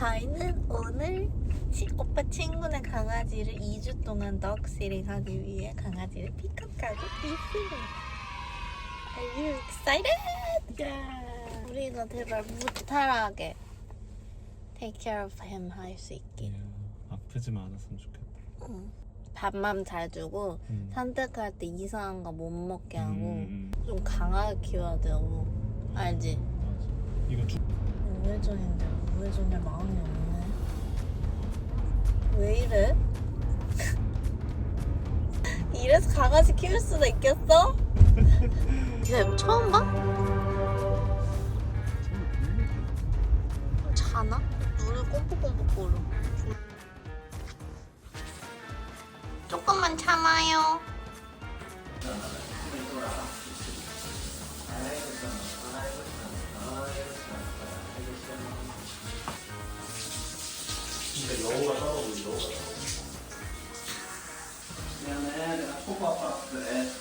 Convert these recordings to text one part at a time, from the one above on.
저희는 오늘 치, 오빠 친구네 강아지를 2주 동안 덕시링 하기 위해 강아지를 픽업하고 있습니다. Are you excited? Yeah. 우리가 제발 무탈하게 take care of him 할 수 있게. 아프지만 않았으면 좋겠다. 응. 밥만 잘 주고 음. 산책할 때 이상한 거 못 먹게 하고 음, 음, 좀 강하게 키워야 되고 알지? 맞아. 이거 주... 우회전인데 우회전에 마음이 없네. 왜 이래? 이래서 강아지 키울 수도 있겠어? 진짜 처음 봐? 자나? 눈을 꼼뻑꼼뻑 거려. 조금만 참아요. 미안해 내가 초보 아빠 그래 나와.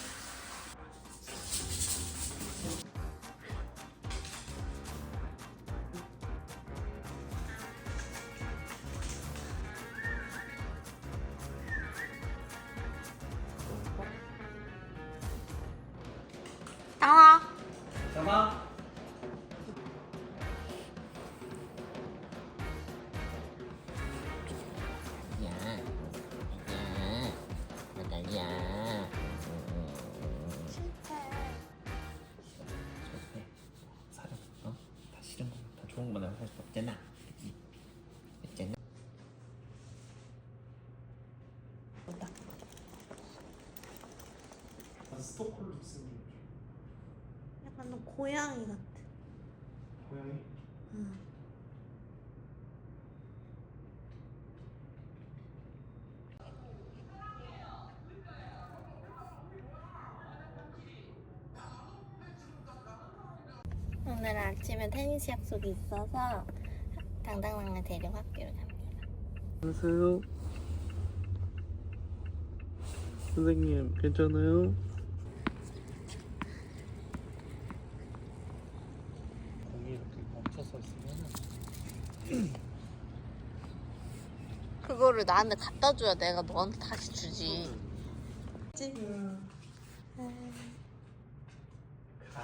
좋은 거만 할수 없잖아. 그치? 스톡홀름 쓰는 약간 너 고양이 같아. 고양이? 응. 오늘 아침에 테니스 약속이 있어서 당당랑을 데리고 학교를 갑니다. 안녕하세요. 선생님 괜찮아요? 공이 이렇게 멈춰서 있으면 그거를 나한테 갖다 줘야 내가 너한테 다시 주지. 가.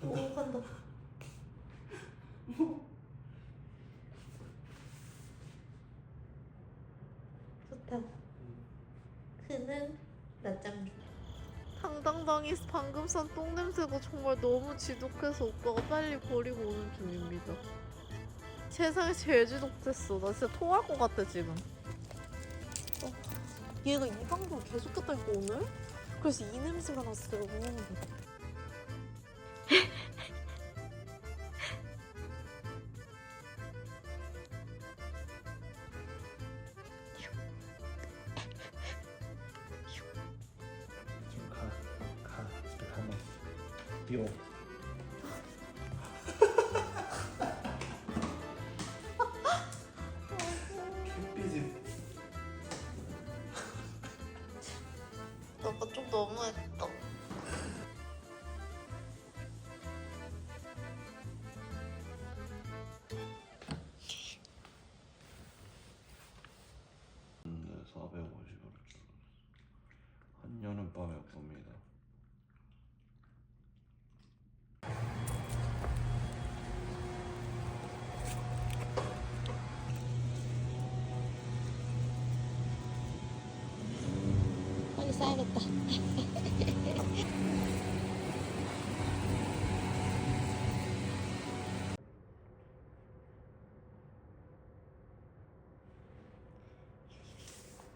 가. 오, 간다. 좋다. 그는 낮잠. 당당당이 방금 산 똥냄새가 정말 너무 지독해서 오빠가 빨리 버리고 오는 중입니다. 세상에 제일 지독했어. 나 진짜 토할 것 같아 지금. 어, 얘가 이 방송 계속 했다니까 오늘? 그래서 이 냄새가 났어 여러 한 여름밤에 봅니다. 빨리 싸야겠다.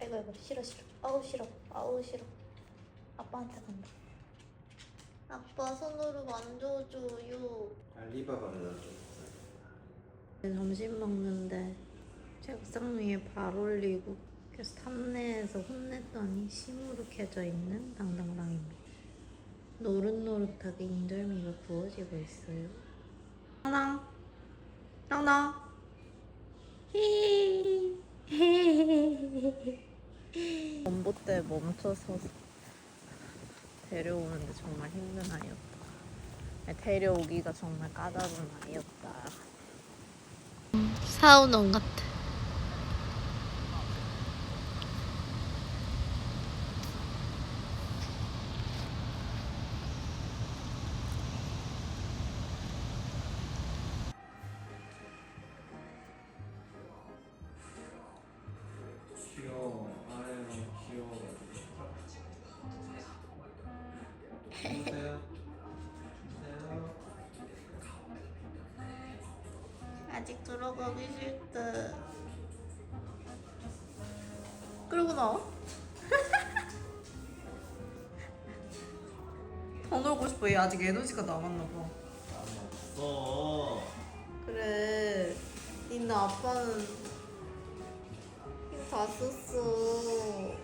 아이고 아이고 싫어 싫어 아우 싫어 아우 싫어 아빠한테 간다 아빠 손으로 만져줘요 알리바바를 점심 먹는데 책상 위에 발 올리고 그래서 탐내에서 혼냈더니 시무룩해져 있는 당당당입니다. 노릇노릇하게 인절미가 구워지고 있어요. 당당, 당당. 원보 때 멈춰서 데려오는데 정말 힘든 아이였다. 데려오기가 정말 까다로운 아이였다. 사우원 같아. 아직 들어가기 싫대. 그러고 나와? 더 놀고 싶어. 얘 아직 에너지가 남았나 봐. 어. 그래. 니네 아빠는 힘다 썼어.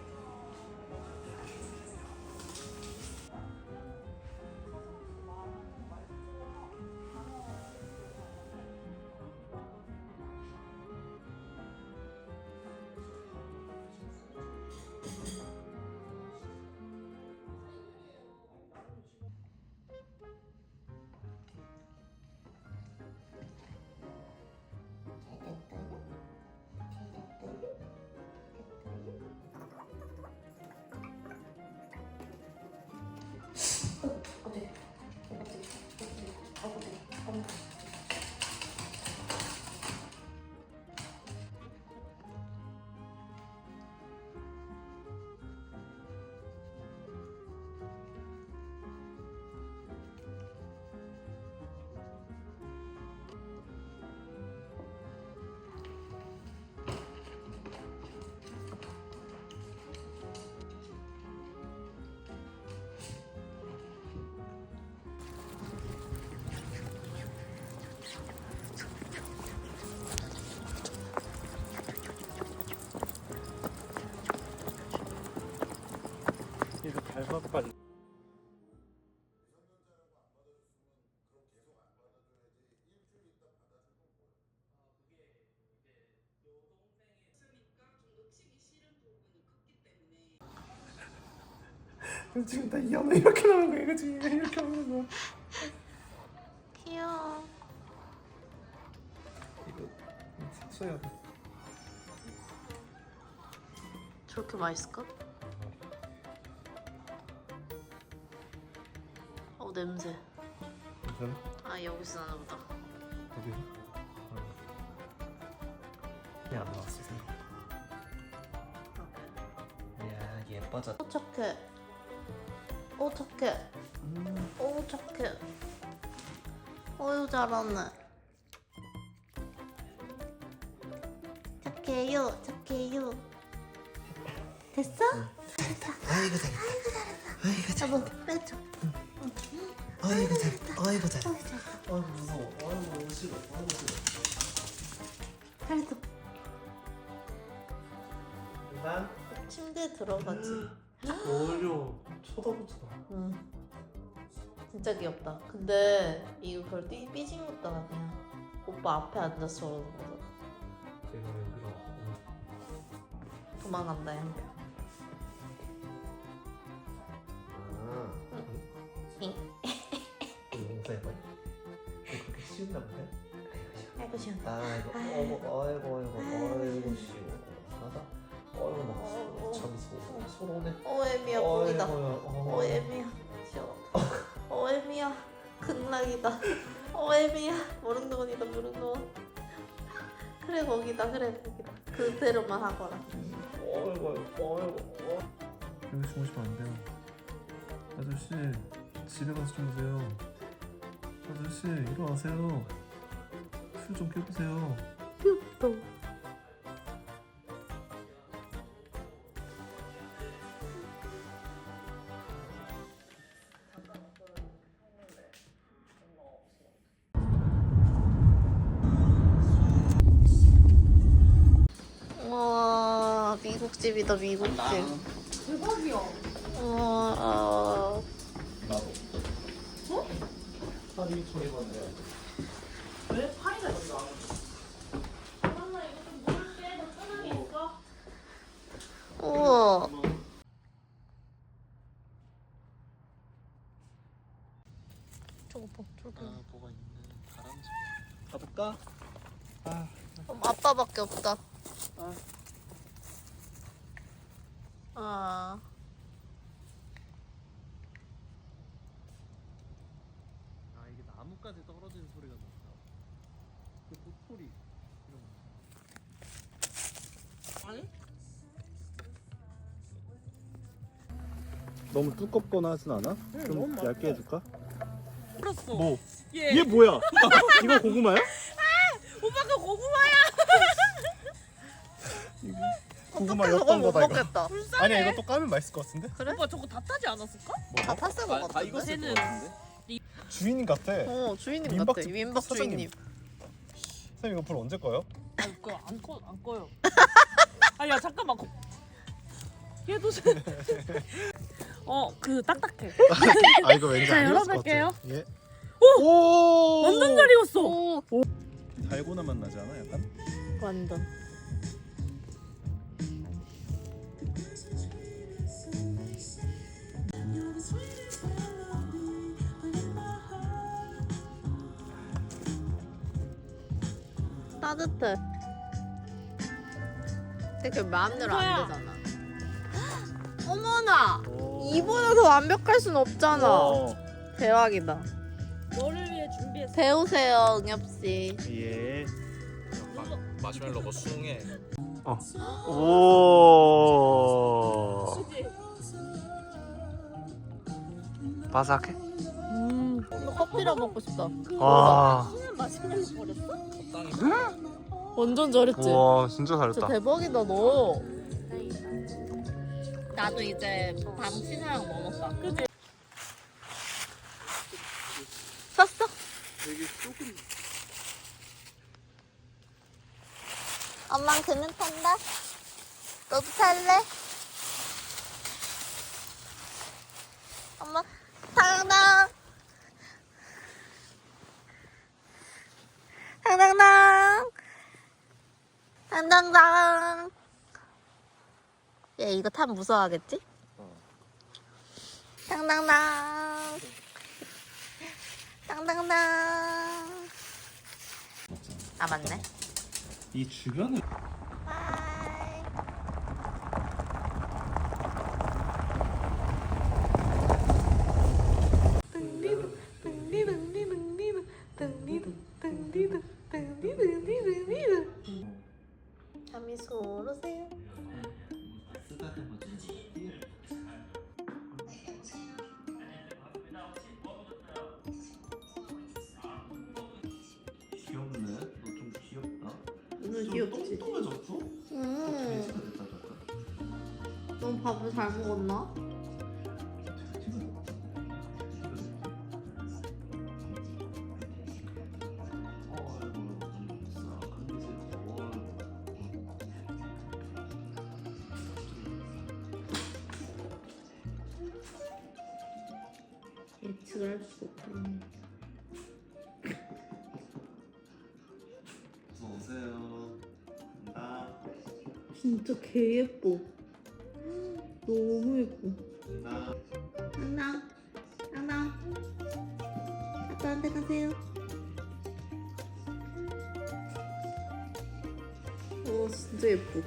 빨리. 지금 다 이하나 이렇게 나오는 거야. 이거 지금 이렇게 하는 거야. 귀여워. 이거 써야 돼. 저렇게 맛있을까? 어 냄새. 괜찮아? 아 여기서 나나 보다. 여기. 얘안 나왔어. 생각. 야 예뻐졌. 오 착해. 오 착해. 오 착해. 어유 잘하네. 착해요, 착해요. 됐어? 아이고 잘했다. 아이고 잘. 여보 빼줘. 아이고 잘. 아이고 잘. 어이, 잘. 아이고 무서워. 아이고 너무 싫어. 아이고 싫어. 잘했어. 난 침대에 들어가지. 어려. 쳐다보지 마. 응. 진짜 귀엽다. 근데 이거 별 삐, 삐진 것도 아니야. 오빠 앞에 앉아서 저러는 거잖아. 제가 여기로 왔고. 도망간다 양. 아. 응. 쉬운가 보네. 아이고 시원해. 아이고 어머 아이고 아이고 아이고 쉬워. 하다. 아이고 막 잠이 소 소로네. 어 애미야 거기다. 아이고야, 어 어. 애미야 시원. 어 애미야 극락이다. 어 애미야 무릉도원이다 무릉도원. 그래 거기다 그래 거기다. 그대로만 하거라. 아이고 아이고 아이고. 여기 주무시면 안 돼요. 아저씨 집에 가서 주무세요. 아저씨 일어나세요. 술 좀 깨보세요. 귀엽다. 와 미국 집이다 미국 집. 대박이야. 와. 파리 소리 봤네. 우와. 저거 봐, 저거. 아 뭐가 있네. 다람쥐. 가볼까? 아 그럼 아빠밖에 없다. 아. 아 이게 나무까지 떨어지는 소리가 났다. 그 도토리 이런 너무 두껍거나 하진 않아? 좀 얇게 해줄까? 풀었어. 뭐? 얘. 얘 뭐야? 이거 고구마야? 오빠 그 고구마야. 고구마 어떻게 저걸 였던 못 거다 이거. 먹겠다. 아니야 이거 또 까면 맛있을 것 같은데? 오빠 저거 다 타지 않았을까? 다 탔을 것 같은데? 쟤는 주인 같아. 어 주인님 민박 같아. 집 민박 사장님. 주인님. 선생님 이거 불 언제 꺼요? 아, 그거 안 꺼, 안 꺼요. 아야 잠깐만. 거- 얘도 어, 그 딱딱해. 아 이거 왠지 자, 것 열어볼게요. 같아. 예. 오! 완전 잘 익었어. 오 달고나 맛 나지 않아? 약간? 완전. 따뜻해. 근데 그 마음대로 안 뭐야? 되잖아. 어머나! 이보다 더 완벽할 순 없잖아. 어. 대박이다. 너를 위해 준비했어. 배우세요, 응엽 씨. 예. 마시멜로가 숭해. 오. 바삭해? 음, 커피랑 먹고 싶다. 와. 맛있는 거 버렸어? 완전 잘했지? 와 진짜 진짜 잘했다. 대박이다, 너. 나도 이제 밤 치사랑 먹었다. 그치? 샀어? 되게 조금 엄마 그는 탄다. 너도 탈래? 엄마 당당. 당당당. 당당당. 얘 이거 타면 무서워하겠지? 당당당. 당당당. 아 맞네. 이 주변에 예측을 할 수 없네. 어서 오세요. 간다. 진짜 개 예뻐. 너무 예뻐. 간다. 안녕. 안녕. 아빠한테 가세요. 와 진짜 예뻐.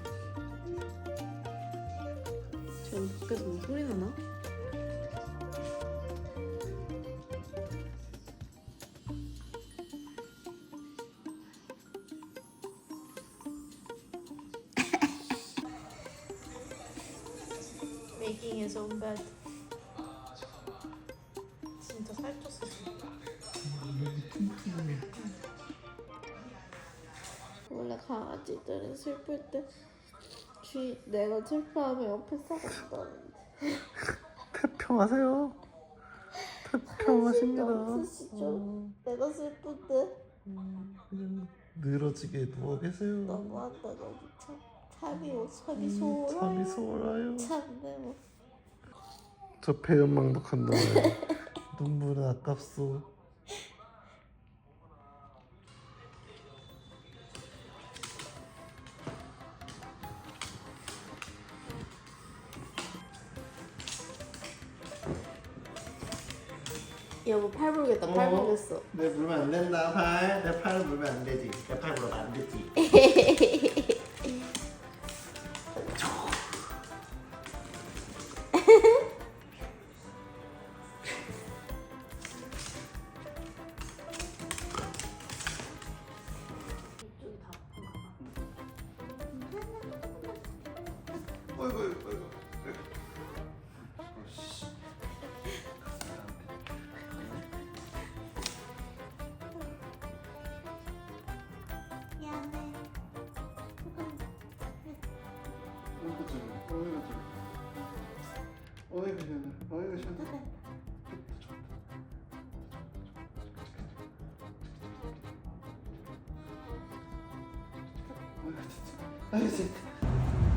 Own bed. 진짜 살쪘어. 원래 강아지들은 슬플 때 주인 내가 슬퍼하면 옆에 싸간다는데 태평하세요. 태평하십니다. 없으시죠? 내가 슬플 때 그냥 늘어지게 누워 계세요. 너무한다 너무 참 참이 오 참이 음, 소라요. 참내 뭐 저 배연망덕한 놈의 눈물은 아깝소. 여보 팔 물겠다 팔 어. 물겠어 내 물면 안 된다 팔. 내 팔을 물면 안 되지. 내 팔 물으면 안 되지.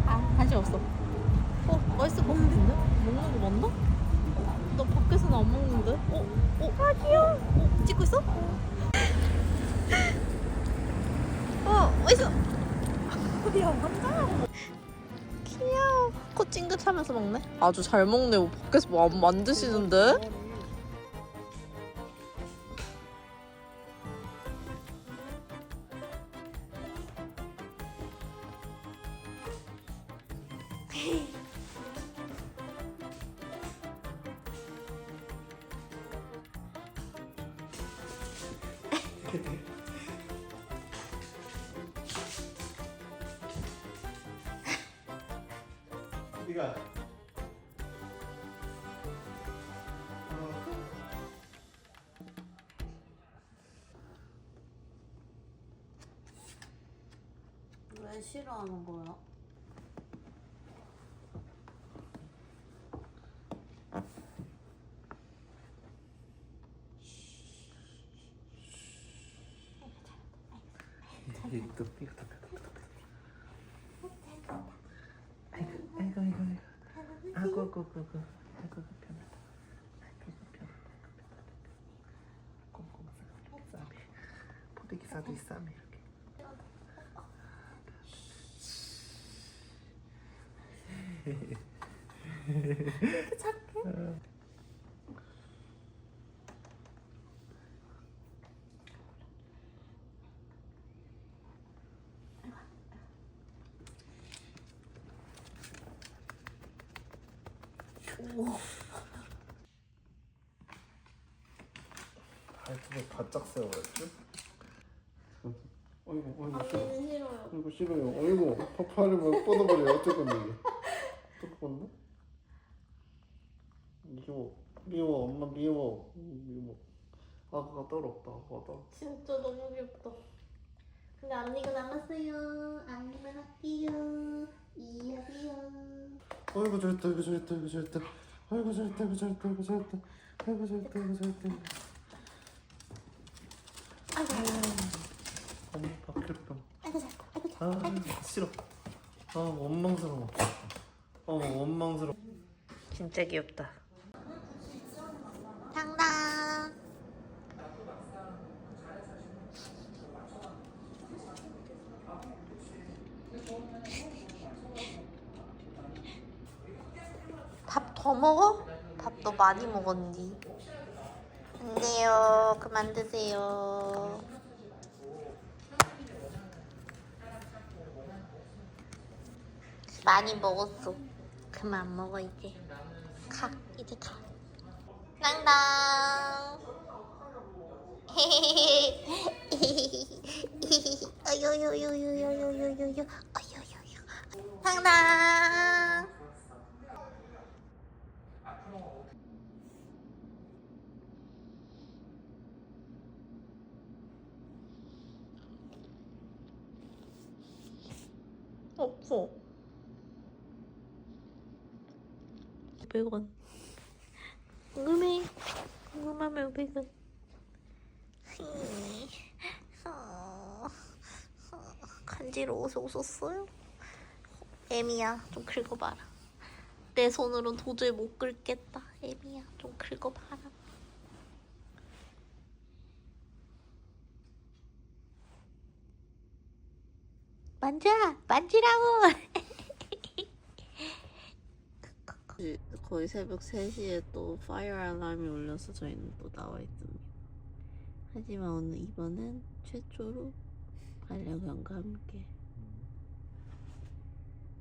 아 관심 없어. 어 맛있어 먹는데? 먹는 거 맞나? 나 밖에서는 안 먹는데. 어? 어? 아 귀여워. 어? 찍고 있어? 어 맛있어. 야 환장하고. 귀여워. 코 찡긋하면서 먹네. 아주 잘 먹네. 뭐 밖에서 뭐 안 만드시는데? 왜 싫어하는 거야? 또 이거 다 아이고 아이고 아이고 아이고 아이고 아이고 아이고 아이고 편하다 아이고 편하다 꼼꼼 싸매 포대기 싸도 싸매 이렇게 발톱을 바짝 세워야지? 어이구 어이구 싫어 언니는 싫어요. 어이구 싫어요. 어이구 파파를 막 뻗어버려 어쩔 건데 이게? 어떡 건데? 미워 미워 엄마 미워 미워 아가 떨었다 아가 떨 진짜 너무 귀엽다. 근데 언니가 남았어요. 언니만 할게요. 이야기요. 아이고 잘했다 아이고 잘했다 아이고 잘했다 아이고 잘했다 아이고 잘했다 아이고 잘했다 아이고 잘했다 아이고 잘했다 엄마 바뀌었다 아이고 잘했다. 아이고 잘했다. 아 싫어 아 원망스러워 어 원망스러워 진짜 귀엽다. 당당. 밥 더 먹어? 밥도 많이 먹었니? 안 돼요. 그만 드세요. 많이 먹었어. 그만 먹어 이제. 가 이제 가. 땅땅. 어요요요요요요요요요. 어요요요. 땅땅. 없어. 500원. 궁금해. 궁금하면 500원. 어, 어, 간지러워서 웃었어요? 에미야, 좀 긁어봐라. 내 손으로는 도저히 못 긁겠다. 에미야, 좀 긁어봐라. 만져! 만지라고! 거의 새벽 3시에 또 파이어 알람이 울려서 저희는 또 나와 있습니다. 하지만 오늘 이번엔 최초로 반려견과 함께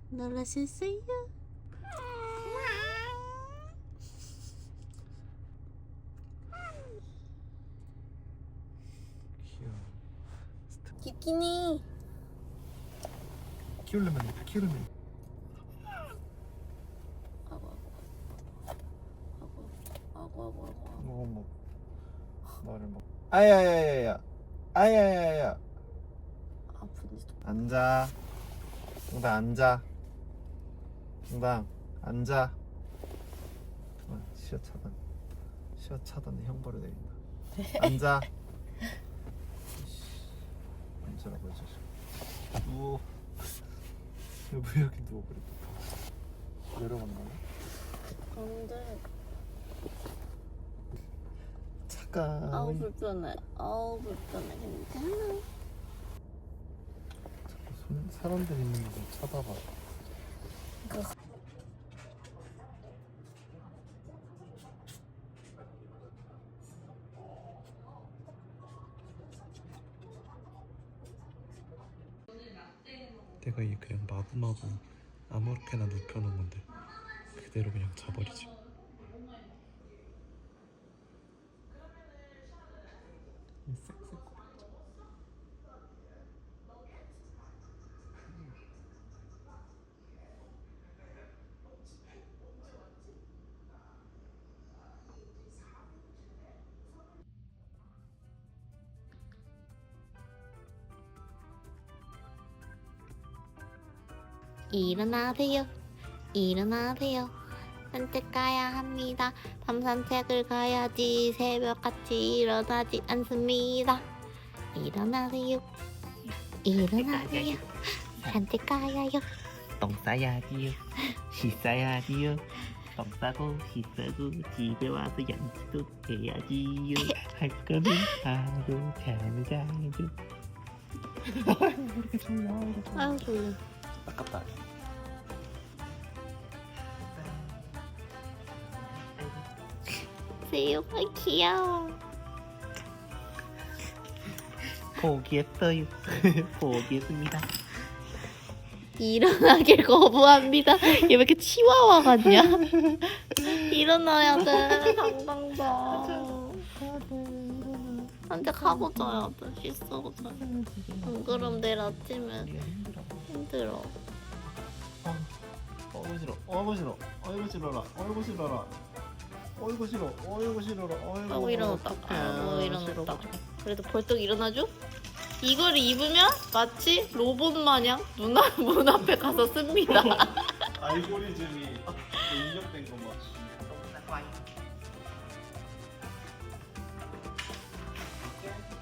놀라셨어요? 귀여워 비키니! 키우려면 다 키우려면 너무 뭐 말을 뭐 아야야야야. 아야야야 아픈지 앉아. 동당 앉아. 동당 앉아. 그만 시어 차단. 시어 차단에 형벌을 내린다. 앉아. 앉으라고 해줘. 누워 왜 여기 누워버려 내려간다 안돼 차가 아우 불편해. 아우 불편해. 괜찮아. 손, 사람들 있는 곳 쳐다봐. 내가 이 그냥 마구마구 아무렇게나 눕혀놓은 건데 그대로 그냥 자버리지 일어나세요. 일어나세요. 산책 가야 합니다. 밤 산책을 가야지 새벽같이 일어나지 않습니다. 일어나세요. 일어나세요. 산책 가야요. 똥 싸야 지요 시 싸야 지요 똥 싸고 시 싸고 집에 와서 양치도 해야지요 할 거는 하고 잠을 자야죠 아유 졸려. 아깝다 새우가 귀여워. 포기했어요 포기했습니다 일어나길 거부합니다. 얘 왜 이렇게 치와와 같냐? 일어나야 돼. 당당당. 산책하고 자야 돼. 씻고 돼. 안 그럼 내일 아침에 힘들어. 어이구 싫어 어이구 싫어 어이구 싫어라 어이구 싫어라 어이구 싫어 어이구 싫어라 어이구 아이고 일어났다. 아이고 일어났다. 싫어. 그래도 벌떡 일어나죠? 이걸 입으면 마치 로봇 마냥 눈, 앞- 문 앞에 가서 씁니다. 알고리즘이 입력된 것만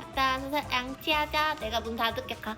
일단 양치하자. 내가 문 닫을게 가.